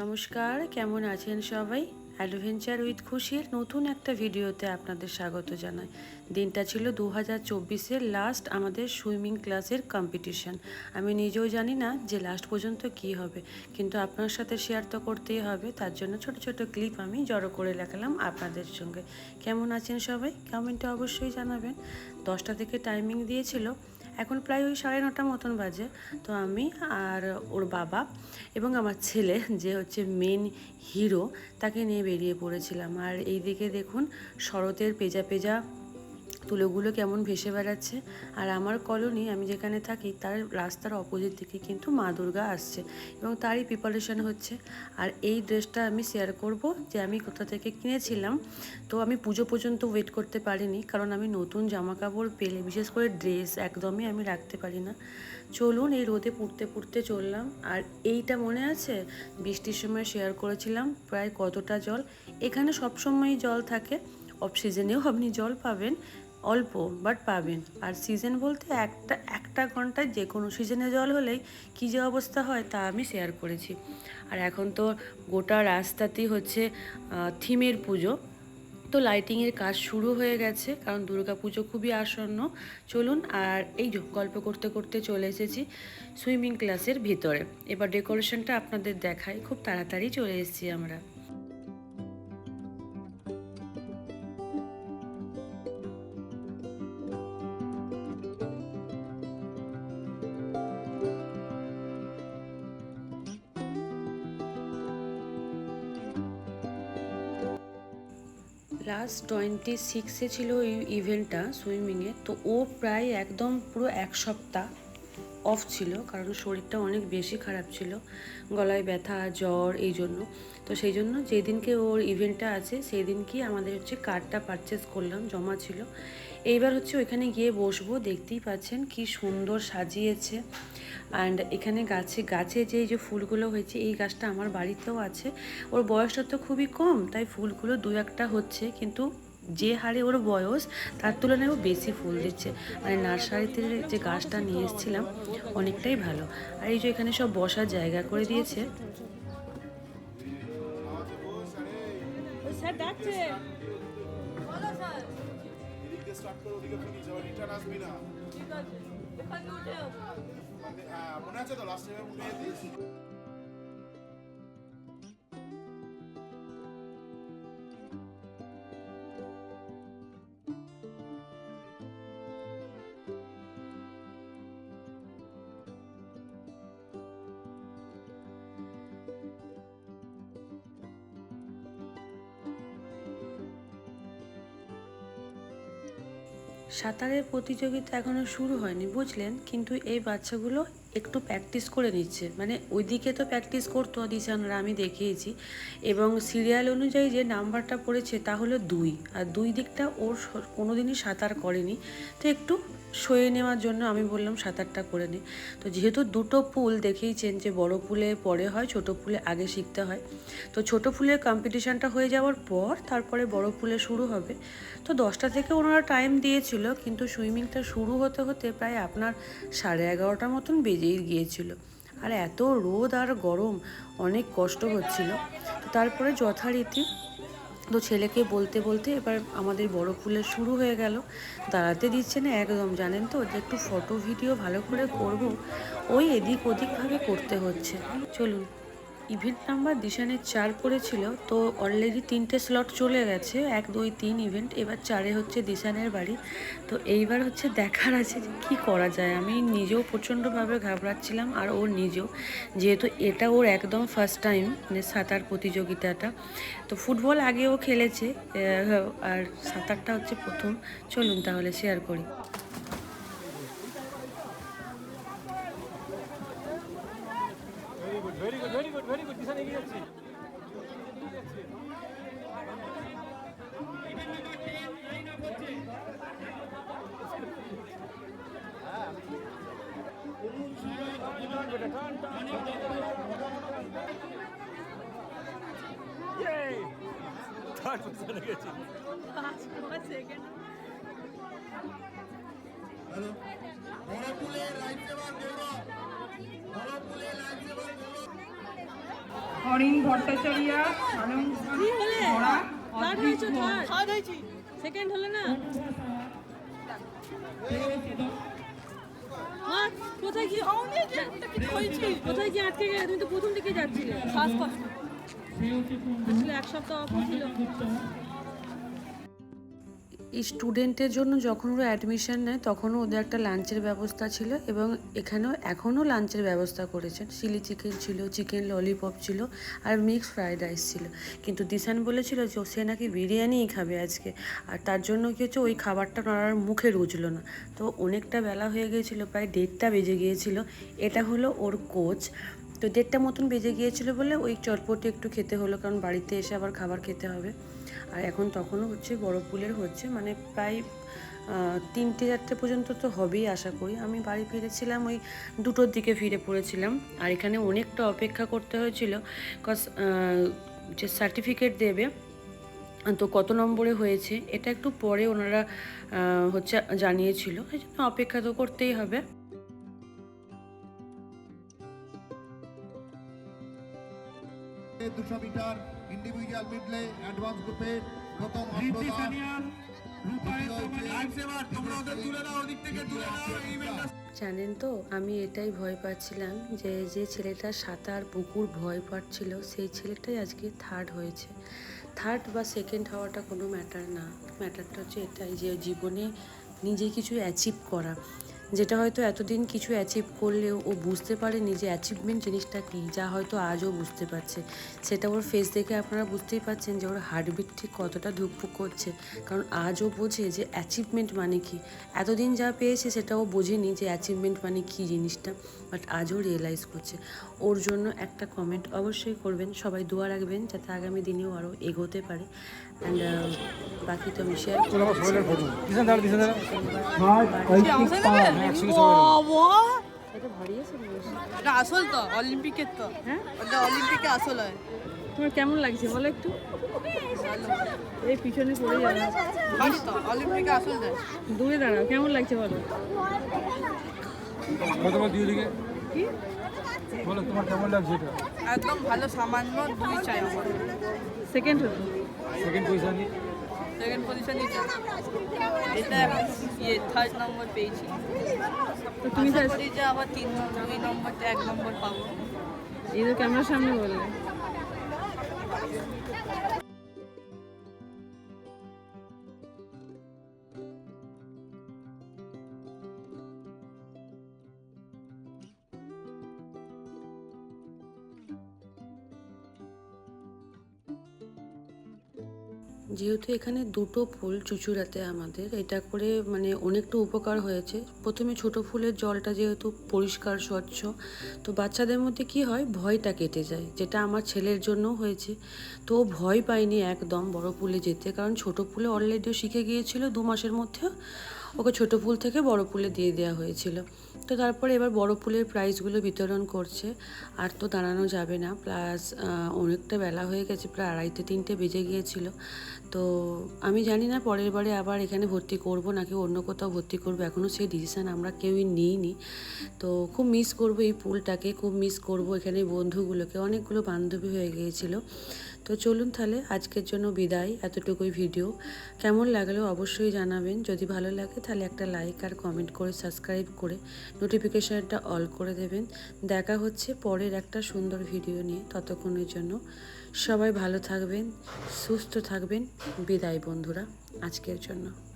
নমস্কার, কেমন আছেন সবাই? অ্যাডভেঞ্চার উইথ খুশির নতুন একটা ভিডিওতে আপনাদের স্বাগত জানাই। দিনটা ছিল দু হাজার চব্বিশের লাস্ট আমাদের সুইমিং ক্লাসের কম্পিটিশন আমি নিজেও জানি না যে লাস্ট পর্যন্ত কি হবে, কিন্তু আপনার সাথে শেয়ার তো করতেই হবে, তার জন্য ছোট ছোট ক্লিপ আমি জড়ো করে রাখলাম আপনাদের সঙ্গে। কেমন আছেন সবাই? কমেন্টে অবশ্যই জানাবেন। দশটা থেকে টাইমিং দিয়েছিল এখন প্রায় ওই সাড়ে নটা মতন বাজে। তো আমি আর ওর বাবা এবং আমার ছেলে যে হচ্ছে মেন হিরো তাকে নিয়ে বেরিয়ে পড়েছিলাম। আর এইদিকে দেখুন শরতের পেজা পেজা তুলোগুলো কেমন ভেসে বেড়াচ্ছে। আর আমার কলোনি, আমি যেখানে থাকি, তার রাস্তার অপোজিট দিকে কিন্তু মা দুর্গা আসছে এবং তারই প্রিপারেশন হচ্ছে। আর এই ড্রেসটা আমি শেয়ার করব যে আমি কোথা থেকে কিনেছিলাম। তো আমি পুজো পর্যন্ত ওয়েট করতে পারিনি, কারণ আমি নতুন জামা কাপড় পেলে, বিশেষ করে ড্রেস একদমই আমি রাখতে পারি না। চলুন এই রোদে পুড়তে পুড়তে চললাম। আর এইটা মনে আছে? বৃষ্টির সময় শেয়ার করেছিলাম প্রায় কতটা জল। এখানে সবসময়ই জল থাকে অফ সিজনেও আপনি জল পাবেন। অল্প বাট পাবেন। আর সিজন বলতে একটা একটা ঘন্টায় যে কোনো সিজনে জল হলেই কী যে অবস্থা হয় তা আমি শেয়ার করেছি। আর এখন তো গোটা রাস্তাতেই হচ্ছে থিমের পুজো। তো লাইটিংয়ের কাজ শুরু হয়ে গেছে, কারণ দুর্গা পুজো খুবই আসন্ন। চলুন, আর এই গল্প করতে করতে চলে এসেছি সুইমিং ক্লাসের ভিতরে। এবার ডেকোরেশনটা আপনাদের দেখাই, খুব তাড়াতাড়ি চলে এসেছি আমরা। লাস্ট টোয়েন্টি সিক্সে ছিল ওই ইভেন্টটা সুইমিংয়ে, তো ও প্রায় একদম পুরো এক সপ্তাহ অফ ছিল, কারণ শরীরটা অনেক বেশি খারাপ ছিল, গলায় ব্যথা, জ্বর এই জন্য। তো সেই জন্য যেদিনকে ওর ইভেন্টটা আছে সেই দিনকেই আমাদের হচ্ছে কার্ডটা পারচেস করলাম, জমা ছিল। এইবার হচ্ছে ওইখানে গিয়ে বসবো, দেখতেই পাচ্ছেন কি সুন্দর সাজিয়েছে। অ্যান্ড এখানে গাছে গাছে যে যে ফুলগুলো হয়েছে, এই গাছটা আমার বাড়িতেও আছে। ওর বয়সটা তো খুবই কম, তাই ফুলগুলো দু একটা হচ্ছে, কিন্তু যে হারে ওর বয়স, তার তুলনায় ও বেশি ফুল দিচ্ছে। মানে নার্সারিতে যে গাছটা নিয়ে এসেছিলাম, অনেকটাই ভালো। আর এই যে এখানে সব বসার জায়গা করে দিয়েছে। স্যার ডাকছে। এদিকে স্টার্ট করে ওদিকে ফিনিশ আবার রিটার্ন আসবি না। ঠিক আছে উঠে মানে, হ্যাঁ, মনে আছে তো লাস্ট টাইম উঠে যেতিস? সাঁতারের প্রতিযোগিতা এখনও শুরু হয়নি বুঝলেন? কিন্তু এই বাচ্চাগুলো একটু প্র্যাকটিস করে নিচ্ছে। মানে ওইদিকে তো প্র্যাকটিস করতো দিশানরা আমি দেখিয়েছি। এবং সিরিয়াল অনুযায়ী যে নাম্বারটা পড়েছে তা হলো দুই। আর দুই দিকটা ওর কোনো দিনই সাঁতার করেনি। তো একটু সয়ে নেওয়ার জন্য আমি বললাম সাঁতারটা করে নে। তো যেহেতু দুটো পুল দেখেইছেন যে বড় পুলে পরে হয়, ছোট পুলে আগে শিখতে হয়। তো ছোট পুলের কম্পিটিশানটা হয়ে যাওয়ার পর তারপরে বড় পুলে শুরু হবে। তো দশটা থেকে ওনারা টাইম দিয়েছিল, কিন্তু সুইমিংটা শুরু হতে হতে প্রায় আপনার সাড়ে এগারোটার মতন বেজেই গিয়েছিল। আর এত রোদ আর গরম, অনেক কষ্ট হচ্ছিল। তো তারপরে যথারীতি তো ছেলেকে বলতে বলতে এবার আমাদের বড় ফুলের শুরু হয়ে গেল। দাঁড়াতে দিচ্ছে না একদম, জানেন তো? যে একটু ফটো ভিডিও ভালো করে করব, ওই এদিক ওদিকভাবে করতে হচ্ছে। চলুন। ইভেন্ট নাম্বার দিশানের চার পড়েছিল তো অলরেডি তিনটে স্লট চলে গেছে। এক, দুই, তিন ইভেন্ট এবার চারে হচ্ছে দিশানের বাড়ি। তো এইবার হচ্ছে দেখার আছে যে কী করা যায়। আমি নিজেও প্রচণ্ডভাবে ঘাবড়াচ্ছিলাম, আর ওর নিজেও, যেহেতু এটা ওর একদম ফার্স্ট টাইম মানে সাঁতার প্রতিযোগিতাটা। তো ফুটবল আগেও খেলেছে আর সাঁতারটা হচ্ছে প্রথম। চলুন তাহলে শেয়ার করি very good very good very good very good Disha এগিয়ে যাচ্ছে থার্ড পজিশনে গেছি সেকেন্ড হ্যালো বড়পুলে লাইফ সেভার গৌরব বড়পুলে life saver Gourav Arin Bhattacharya second হলে? না কোথায় কি হয়েছি কোথায় কি আটকে গেলে? তুমি তো প্রথম দিকে যাচ্ছিলে। শ্বাসকষ্ট এই স্টুডেন্টের জন্য যখন ওরা অ্যাডমিশন নেয় তখনও ওদের একটা লাঞ্চের ব্যবস্থা ছিল এবং এখানেও এখনও লাঞ্চের ব্যবস্থা করেছেন। চিলি চিকেন ছিল, চিকেন ললিপপ ছিল আর মিক্সড ফ্রাইড রাইস ছিল। কিন্তু দিশান বলেছিল যে, সে নাকি বিরিয়ানিই খাবে আজকে। আর তার জন্য কি হচ্ছে, ওই খাবারটা ওনার মুখে রুজলো না। তো অনেকটা বেলা হয়ে গিয়েছিল প্রায় দেড়টা বেজে গিয়েছিল। এটা হলো ওর কোচ তো দেড়টা মতন বেজে গিয়েছিল বলে ওই চটপটি একটু খেতে হলো, কারণ বাড়িতে এসে আবার খাবার খেতে হবে। আর এখন তখনও হচ্ছে বড় পুলের হচ্ছে মানে প্রায় তিনটে চারটে পর্যন্ত তো হবেই আশা করি। আমি বাড়ি ফিরেছিলাম ওই দুটোর দিকে ফিরে পড়েছিলাম, আর এখানে অনেকটা অপেক্ষা করতে হয়েছিল কজ যে সার্টিফিকেট দেবে, তো কত নম্বরে হয়েছে, এটা একটু পরে ওনারা হচ্ছে জানিয়েছিল, এই জন্য অপেক্ষা তো করতেই হবে। দুশো মিটার ইন্ডিভিজুয়াল মিডলে অ্যাডভান্স গ্রুপে প্রথম জানেন তো আমি এটাই ভয় পাচ্ছিলাম যে যে ছেলেটা সাঁতার পুকুর ভয় পাচ্ছিল সেই ছেলেটাই আজকে থার্ড হয়েছে। থার্ড বা সেকেন্ড হওয়াটা কোনো ম্যাটার না। ম্যাটারটা হচ্ছে এটাই যে জীবনে নিজে কিছু অ্যাচিভ করা। যেটা হয়তো এতদিন কিছু অ্যাচিভ করলেও ও বুঝতে পারেনি যে অ্যাচিভমেন্ট জিনিসটা কী, যা হয়তো আজও বুঝতে পারছে। সেটা ওর ফেস দেখে আপনারা বুঝতেই পারছেন যে ওর হার্টবিট ঠিক কতটা ধুকপুক করছে। কারণ আজও বোঝে যে অ্যাচিভমেন্ট মানে কি। এতদিন যা পেয়েছে সেটাও বোঝেনি যে অ্যাচিভমেন্ট মানে কী জিনিসটা বাট আজও রিয়েলাইজ করছে। ওর জন্য একটা কমেন্ট অবশ্যই করবেন। সবাই দোয়া রাখবেন যাতে আগামী দিনেও আরও এগোতে পারে। অ্যান্ড বাকি তো আমি শেয়ার এটা আসল তো অলিম্পিকের তো। হ্যাঁ? অলিম্পিকে আসল হয়। তোমার কেমন লাগছে বলো একটু? এই পিছনে পড়ে যাবে। তো অলিম্পিকে আসল দেয় দূরে দাঁড়াও কেমন লাগছে বলো? তোমার দুই দিকে। বলো তোমার কেমন লাগছে এটা? একদম ভালো সামান্য দুই চাই আমার। সেকেন্ড হতো। সেকেন্ড পজিশন সেকেন্ড পজিশন এটা এখন ইয়ে থার্ড নম্বর পেয়েছি। তো তুমি করি যে আবার তিন দুই নম্বর এক নম্বর পাবো। এই তো ক্যামেরার সামনে বললে। যেহেতু এখানে দুটো ফুল চুচুড়াতে আমাদের, এটা করে মানে অনেকটা উপকার হয়েছে। প্রথমে ছোট ফুলের জলটা যেহেতু পরিষ্কার, স্বচ্ছ, তো বাচ্চাদের মধ্যে কি হয়, ভয়টা কেটে যায়, যেটা আমার ছেলের জন্য হয়েছে। তো ভয় পায়নি একদম বড় পুলে যেতে, কারণ ছোট পুলে অলরেডিও শিখে গিয়েছিল দু মাসের মধ্যে ওকে ছোট ফুল থেকে বড় পুলে দিয়ে দেওয়া হয়েছিল। তো তারপরে এবার বড় পুলের প্রাইজগুলো বিতরণ করছে। আর তো দাঁড়ানো যাবে না। প্লাস অনেকটা বেলা হয়ে গেছে, প্রায় আড়াইতে তিনটে বেজে গিয়েছিল। তো আমি জানি না পরের বারে আবার এখানে ভর্তি করব নাকি অন্য কোথাও ভর্তি করব। এখনও সেই ডিসিশান আমরা কেউই নিইনি। তো খুব মিস করব এই পুলটাকে খুব মিস করব এখানে বন্ধুগুলোকে। অনেকগুলো বান্ধবী হয়ে গিয়েছিল। তো চলুন তাহলে আজকের জন্য বিদায়, এতটুকুই ভিডিও কেমন লাগল অবশ্যই জানাবেন। যদি ভালো লাগে তাহলে একটা লাইক আর কমেন্ট করে সাবস্ক্রাইব করে নোটিফিকেশানটা অল করে দেবেন। দেখা হচ্ছে পরের একটা সুন্দর ভিডিও নিয়ে ততক্ষণের জন্য। সবাই ভালো থাকবেন, সুস্থ থাকবেন। বিদায় বন্ধুরা, আজকের জন্য।